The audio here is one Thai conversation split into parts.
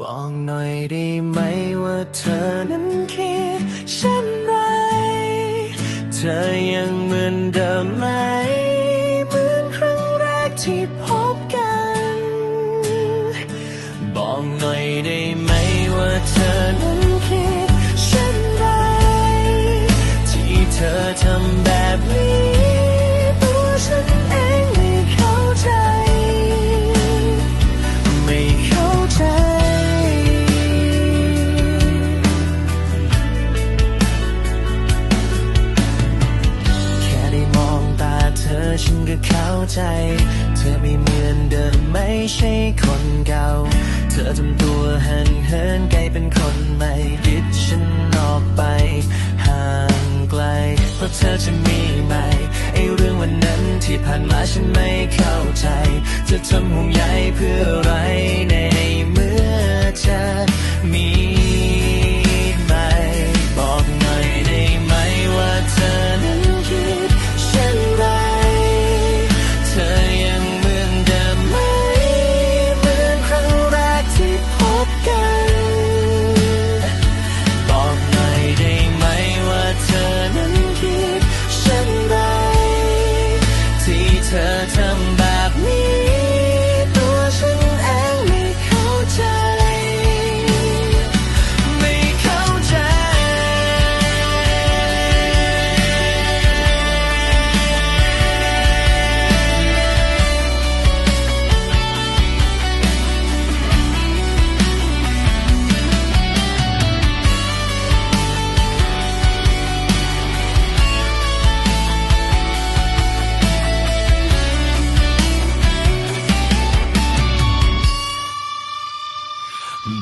บอกหน่อยได้ไหมว่าเธอนั้นคิดเช่นไร เธอยังเหมือนเดิมไหม เหมือนครั้งแรกที่พบกัน ก็เข้าใจ เธอไม่เหมือนเดิมไม่ใช่คนเก่า เธอทำตัวห่างเหินไกลเป็นคนใหม่ดิดฉันออกไป ห่างไกล เพราะเธอจะมีใหม่ไอเรื่องวันนั้นที่ผ่านมาฉันไม่เข้าใจจะทำห่วงใยเพื่ออะไร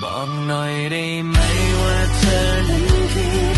บอกหน่อยได้ไหมว่าเธอนั้นคือ